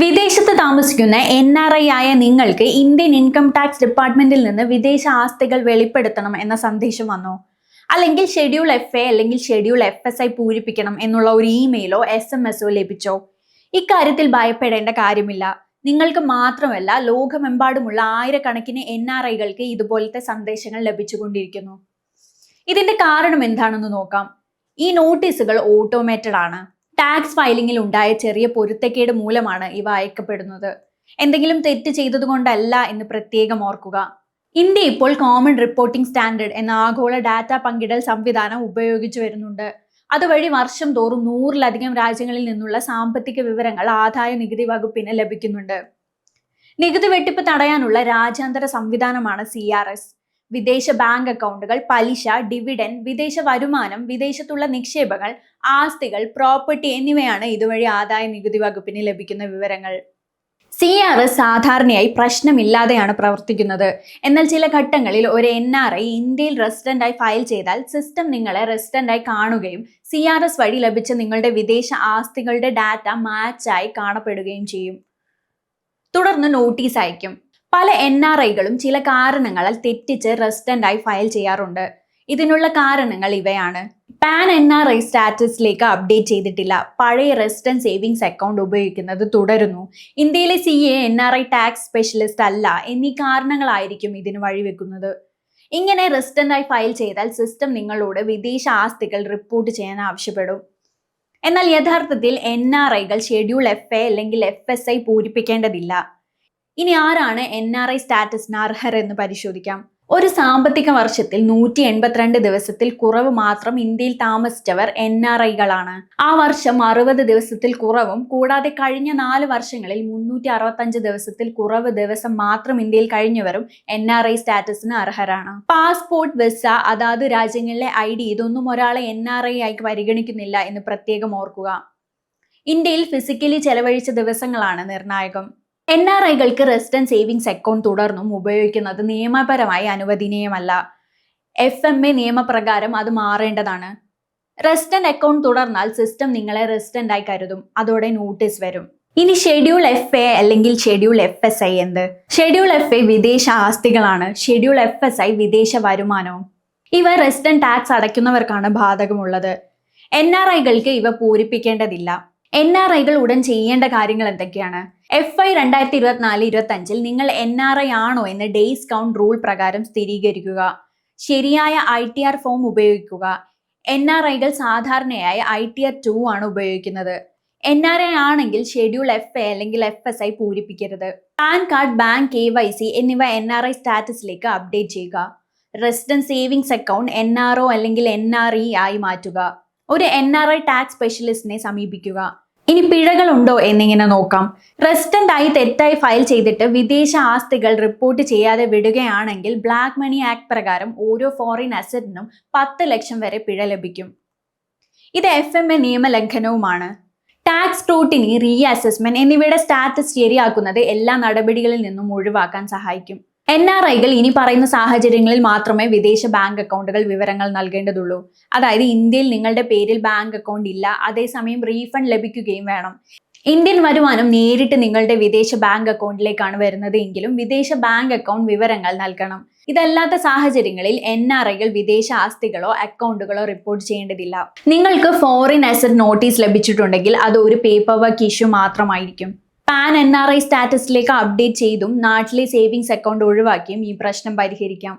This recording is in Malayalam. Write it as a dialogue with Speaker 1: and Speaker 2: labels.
Speaker 1: വിദേശത്ത് താമസിക്കുന്ന എൻ ആർ ഐ ആയ നിങ്ങൾക്ക് ഇന്ത്യൻ ഇൻകം ടാക്സ് ഡിപ്പാർട്ട്മെന്റിൽ നിന്ന് വിദേശ ആസ്തികൾ വെളിപ്പെടുത്തണം എന്ന സന്ദേശം വന്നോ? അല്ലെങ്കിൽ ഷെഡ്യൂൾ എഫ് എ അല്ലെങ്കിൽ ഷെഡ്യൂൾ എഫ് എസ് ഐ പൂരിപ്പിക്കണം എന്നുള്ള ഒരു ഇമെയിലോ എസ് എം എസോ ലഭിച്ചോ? ഇക്കാര്യത്തിൽ ഭയപ്പെടേണ്ട കാര്യമില്ല. നിങ്ങൾക്ക് മാത്രമല്ല ലോകമെമ്പാടുമുള്ള ആയിരക്കണക്കിന് എൻ ആർ ഐകൾക്ക് ഇതുപോലത്തെ സന്ദേശങ്ങൾ ലഭിച്ചുകൊണ്ടിരിക്കുന്നു. ഇതിന്റെ കാരണം എന്താണെന്ന് നോക്കാം. ഈ നോട്ടീസുകൾ ഓട്ടോമേറ്റഡ് ആണ്. ടാക്സ് ഫയലിംഗിൽ ഉണ്ടായ ചെറിയ പൊരുത്തക്കേട് മൂലമാണ് ഇവ അയക്കപ്പെടുന്നത്. എന്തെങ്കിലും തെറ്റ് ചെയ്തതുകൊണ്ടല്ല എന്ന് പ്രത്യേകം ഓർക്കുക. ഇന്ത്യ ഇപ്പോൾ കോമൺ റിപ്പോർട്ടിംഗ് സ്റ്റാൻഡേർഡ് എന്ന ആഗോള ഡാറ്റ പങ്കിടൽ സംവിധാനം ഉപയോഗിച്ചു വരുന്നുണ്ട്. അതുവഴി വർഷം തോറും നൂറിലധികം രാജ്യങ്ങളിൽ നിന്നുള്ള സാമ്പത്തിക വിവരങ്ങൾ ആദായ നികുതി വകുപ്പിന് ലഭിക്കുന്നുണ്ട്. നികുതി വെട്ടിപ്പ് തടയാനുള്ള രാജ്യാന്തര സംവിധാനമാണ് സി ആർ എസ് വിദേശ ബാങ്ക് അക്കൗണ്ടുകൾ പലിശ ഡിവിഡൻ വിദേശ വരുമാനം വിദേശത്തുള്ള നിക്ഷേപങ്ങൾ ആസ്തികൾ പ്രോപ്പർട്ടി എന്നിവയാണ് ഇതുവഴി ആദായ നികുതി വകുപ്പിന് ലഭിക്കുന്ന വിവരങ്ങൾ. സി ആർ എസ് സാധാരണയായി പ്രശ്നമില്ലാതെയാണ് പ്രവർത്തിക്കുന്നത്. എന്നാൽ ചില ഘട്ടങ്ങളിൽ ഒരു എൻ ആർ ഐ ഇന്ത്യയിൽ റെസിഡന്റായി ഫയൽ ചെയ്താൽ സിസ്റ്റം നിങ്ങളെ റെസിഡന്റായി കാണുകയും സി ആർ എസ് വഴി ലഭിച്ച നിങ്ങളുടെ വിദേശ ആസ്തികളുടെ ഡാറ്റ മാച്ചായി കാണപ്പെടുകയും ചെയ്യും. തുടർന്ന് നോട്ടീസ് അയക്കും പല എൻ ആർ ഐകളും ചില കാരണങ്ങളാൽ തെറ്റിച്ച് റെസിഡന്റായി ഫയൽ ചെയ്യാറുണ്ട്. ഇതിനുള്ള കാരണങ്ങൾ ഇവയാണ്. പാൻ എൻ ആർ ഐ സ്റ്റാറ്റസിലേക്ക് അപ്ഡേറ്റ് ചെയ്തിട്ടില്ല. പഴയ റെസിഡൻസ് സേവിങ്സ് അക്കൗണ്ട് ഉപയോഗിക്കുന്നത് തുടരുന്നു. ഇന്ത്യയിലെ C A N R I tax specialist അല്ല എന്നീ കാരണങ്ങളായിരിക്കും ഇതിന് വഴിവെക്കുന്നത്. ഇങ്ങനെ റെസിഡന്റായി ഫയൽ ചെയ്താൽ സിസ്റ്റം നിങ്ങളോട് വിദേശ ആസ്തികൾ റിപ്പോർട്ട് ചെയ്യാൻ ആവശ്യപ്പെടും. എന്നാൽ യഥാർത്ഥത്തിൽ എൻ ആർ ഐകൾ ഷെഡ്യൂൾ എഫ് എ അല്ലെങ്കിൽ എഫ് എസ് ഐ പൂരിപ്പിക്കേണ്ടതില്ല. ഇനി ആരാണ് എൻ ആർ ഐ സ്റ്റാറ്റസിന് അർഹർ എന്ന് പരിശോധിക്കാം? ഒരു സാമ്പത്തിക വർഷത്തിൽ നൂറ്റി എൺപത്തിരണ്ട് ദിവസത്തിൽ കുറവ് മാത്രം ഇന്ത്യയിൽ താമസിച്ചവർ എൻ ആർ ഐകളാണ് ആ വർഷം അറുപത് ദിവസത്തിൽ കുറവും കൂടാതെ കഴിഞ്ഞ നാല് വർഷങ്ങളിൽ മുന്നൂറ്റി അറുപത്തഞ്ച് ദിവസത്തിൽ കുറവ് ദിവസം മാത്രം ഇന്ത്യയിൽ കഴിഞ്ഞവരും എൻ ആർ ഐ സ്റ്റാറ്റസിന് അർഹരാണ്. പാസ്പോർട്ട് വിസ അതാത് രാജ്യങ്ങളിലെ ഐ ഡി ഇതൊന്നും ഒരാളെ എൻ ആർ ഐ ആയി പരിഗണിക്കുന്നില്ല എന്ന് പ്രത്യേകം ഓർക്കുക. ഇന്ത്യയിൽ ഫിസിക്കലി ചെലവഴിച്ച ദിവസങ്ങളാണ് നിർണായകം. എൻ ആർ ഐകൾക്ക് റെസിഡന്റ് സേവിങ്സ് അക്കൗണ്ട് തുടർന്നും ഉപയോഗിക്കുന്നത് നിയമപരമായി അനുവദനീയമല്ല. എഫ് എം എ നിയമപ്രകാരം അത് മാറേണ്ടതാണ്. റെസിഡന്റ് അക്കൗണ്ട് തുടർന്നാൽ സിസ്റ്റം നിങ്ങളെ റെസിഡന്റ് ആയി കരുതും. അതോടെ നോട്ടീസ് വരും. ഇനി ഷെഡ്യൂൾ എഫ് എ അല്ലെങ്കിൽ ഷെഡ്യൂൾ എഫ് എസ് ഐ എന്ത്? ഷെഡ്യൂൾ എഫ് എ വിദേശ ആസ്തികളാണ്. ഷെഡ്യൂൾ എഫ് എസ് ഐ വിദേശ വരുമാനവും. ഇവ റെസിഡന്റ് ടാക്സ് അടയ്ക്കുന്നവർക്കാണ് ബാധകമുള്ളത്. എൻ ആർ ഐകൾക്ക് ഇവ പൂരിപ്പിക്കേണ്ടതില്ല. എൻ ആർ ഐകൾ ഉടൻ ചെയ്യേണ്ട കാര്യങ്ങൾ എന്തൊക്കെയാണ്? എഫ് ഐ രണ്ടായിരത്തി ഇരുപത്തിനാല് ഇരുപത്തി അഞ്ചിൽ നിങ്ങൾ എൻ ആർ ഐ ആണോ എന്ന് ഡേയ്സ് കൗണ്ട് റൂൾ പ്രകാരം സ്ഥിരീകരിക്കുക. ശരിയായ ഐ ടി ആർ ഫോം ഉപയോഗിക്കുക. എൻ ആർ ഐകൾ സാധാരണയായി ഐ ടി ആർ ടു ആണ് ഉപയോഗിക്കുന്നത്. എൻ ആർ ഐ ആണെങ്കിൽ ഷെഡ്യൂൾ എഫ് എ അല്ലെങ്കിൽ F S I പൂരിപ്പിക്കരുത്. PAN card bank K Y C എന്നിവ എൻ ആർ ഐ സ്റ്റാറ്റസിലേക്ക് അപ്ഡേറ്റ് ചെയ്യുക. Residence savings account N R O അല്ലെങ്കിൽ എൻ ആർ ഇ ആയി മാറ്റുക. ഒരു എൻ ആർ ഐ ടാക്സ് സ്പെഷ്യലിസ്റ്റിനെ സമീപിക്കുക. ഇനി പിഴകളുണ്ടോ എന്നിങ്ങനെ നോക്കാം. റെസിഡന്റ് ആയി തെറ്റായി ഫയൽ ചെയ്തിട്ട് വിദേശ ആസ്തികൾ റിപ്പോർട്ട് ചെയ്യാതെ വിടുകയാണെങ്കിൽ ബ്ലാക്ക് മണി ആക്ട് പ്രകാരം ഓരോ ഫോറിൻ അസറ്റിനും പത്ത് ലക്ഷം വരെ പിഴ ലഭിക്കും. ഇത് എഫ് എം എ നിയമലംഘനവുമാണ് ടാക്സ് സ്ക്രൂട്ടിനി റീ അസസ്മെന്റ് എന്നിവയുടെ സ്റ്റാറ്റസ് ശരിയാക്കുന്നത് എല്ലാ നടപടികളിൽ നിന്നും ഒഴിവാക്കാൻ സഹായിക്കും. എൻ ആർ ഐകൾ ഇനി പറയുന്ന സാഹചര്യങ്ങളിൽ മാത്രമേ വിദേശ ബാങ്ക് അക്കൗണ്ടുകൾ വിവരങ്ങൾ നൽകേണ്ടതുള്ളൂ. അതായത് ഇന്ത്യയിൽ നിങ്ങളുടെ പേരിൽ ബാങ്ക് അക്കൗണ്ട് ഇല്ല അതേസമയം റീഫണ്ട് ലഭിക്കുകയും വേണം. ഇന്ത്യൻ വരുമാനം നേരിട്ട് നിങ്ങളുടെ വിദേശ ബാങ്ക് അക്കൗണ്ടിലേക്കാണ് വരുന്നത് എങ്കിലും വിദേശ ബാങ്ക് അക്കൗണ്ട് വിവരങ്ങൾ നൽകണം. ഇതല്ലാത്ത സാഹചര്യങ്ങളിൽ എൻ ആർ ഐകൾ വിദേശ ആസ്തികളോ അക്കൗണ്ടുകളോ റിപ്പോർട്ട് ചെയ്യേണ്ടതില്ല. നിങ്ങൾക്ക് ഫോറിൻ അസറ്റ് നോട്ടീസ് ലഭിച്ചിട്ടുണ്ടെങ്കിൽ അത് ഒരു പേപ്പർ വർക്ക് ഇഷ്യൂ മാത്രമായിരിക്കും. പാൻ എൻ ആർ ഐ സ്റ്റാറ്റസിലേക്ക് അപ്ഡേറ്റ് ചെയ്തും നാട്ടിലെ സേവിങ്സ് അക്കൗണ്ട് ഒഴിവാക്കിയും ഈ പ്രശ്നം പരിഹരിക്കാം.